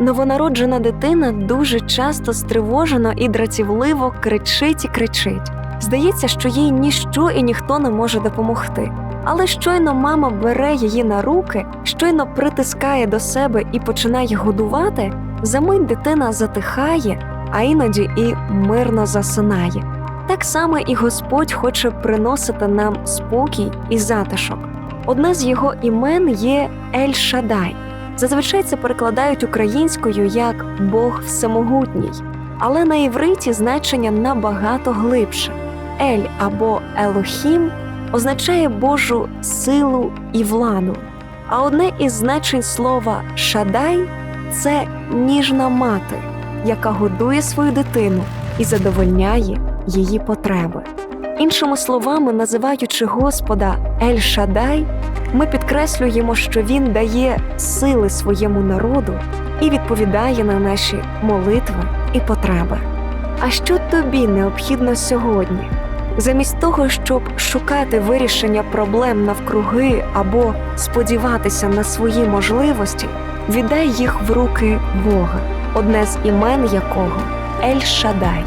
новонароджена дитина дуже часто стривожено і дратівливо кричить і кричить. Здається, що їй ніщо і ніхто не може допомогти. Але щойно мама бере її на руки, щойно притискає до себе і починає годувати, за мить дитина затихає, а іноді і мирно засинає. Так само і Господь хоче приносити нам спокій і затишок. Одне з його імен є Ель Шадай. Зазвичай це перекладають українською як Бог Всемогутній, але на івриті значення набагато глибше. Ель або Елохім означає Божу силу і владу. А одне із значень слова Шадай це ніжна мати, яка годує свою дитину і задовольняє її потреби. Іншими словами, називаючи Господа Ель Шадай, ми підкреслюємо, що Він дає сили своєму народу і відповідає на наші молитви і потреби. А що тобі необхідно сьогодні? Замість того, щоб шукати вирішення проблем навкруги або сподіватися на свої можливості, віддай їх в руки Бога, одне з імен якого Ель Шадай.